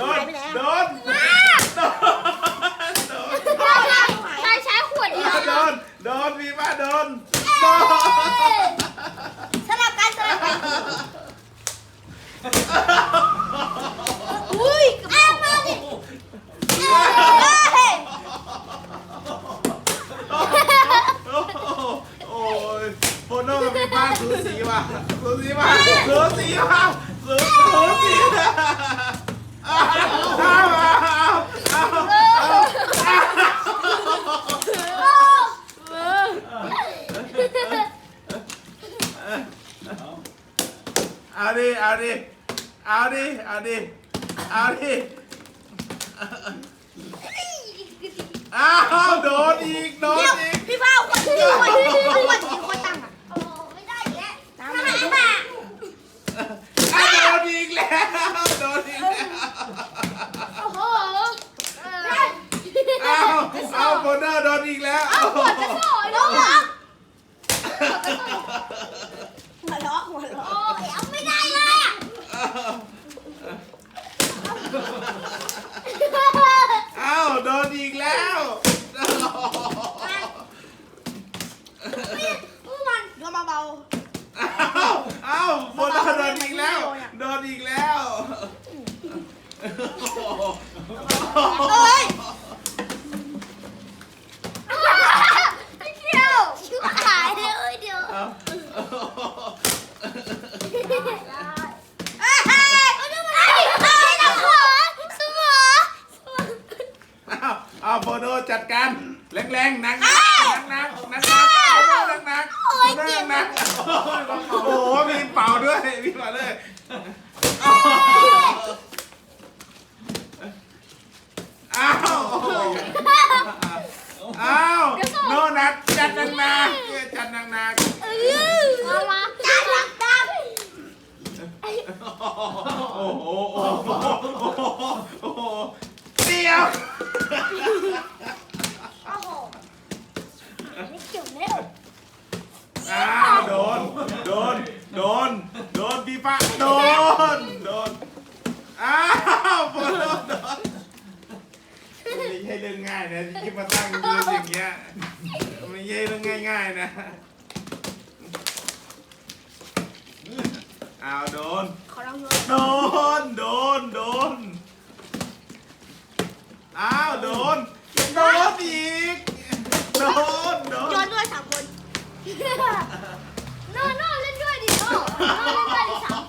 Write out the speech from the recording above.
โดน หายไปไหนโดอะนโดน โดนนายใช้ขวดเดียวโดน โดนมีมาโดน โดน สลับกันสลับกันอุ้ยอ้าวมาดิเอ้ยโอ้ยโฟโน่กับมีมาสูสีว่ะสูสีว่ะสูสีว่ะสูสู อาวอ้าวอ้าวอ้าวเอาดิเอาดิเอาดิเอาดิเอาดิอ้าวโดนอีกโดน เดี๋ยว อีก พี่ฟ้าเอาขวดที่ขวดที่เอาขวดที่ขวดตั้งอะ โอ้ไม่ได้อีกแล้ว ตามมามา อ้าวโดนอีกแล้ว โดนอีกแล้ว โอ้โหเออ อ้าวอ้าวโบเนอร์โดนอีกแล้ว เอาขวดกระสอย ล ล ง ง เหร เหร อ อ หัวเราะหัวเราะ โอ้ยเอาไม่ได้เลยอะ อ้าวโดนอีกแล้ว อู้มันเดี๋ยวเบา อ้าวอ้าวโบเนอร์โดนอีกแล้วโดนอีกแล้วๆเอ้ยเดี๋ยวชิบหายเลยเอ้ยเดี๋ยวอ้าวเอ้ยเอ้ยเอาดูมันดิไอ้น้ำหัวสมองอ้าวอ้าวโบโนจัดการแรงๆหนักๆหนักๆหนักๆห นักๆโบโนหนักๆโบโนหนักๆโอ้โหมีเป่าด้วยมีเป่าด้วยอ้าวอ้าวโนนัดจัดหนักๆจัดหนักๆเออมามาจ้าจับจับโอ้โหโอ้โหโอ้โหโอ้โหเดียว โอ้โหไม่เกี่ยวแล้ว อ้าวโดน โดน โดน โดนพี่ปะโดน โดน อ้าวโดนโดนไม่ใช่เรื่องง่ายนะที่มาตั้งยืนอย่างเงี้ยไม่ใช่เรื่องง่ายๆนะ อ้าวโดน ขอลองดูโดน โดน โดน อ้าวโดน โดนอีก โดน โดโยนนด้วยสามคนโน่ โน่เล่น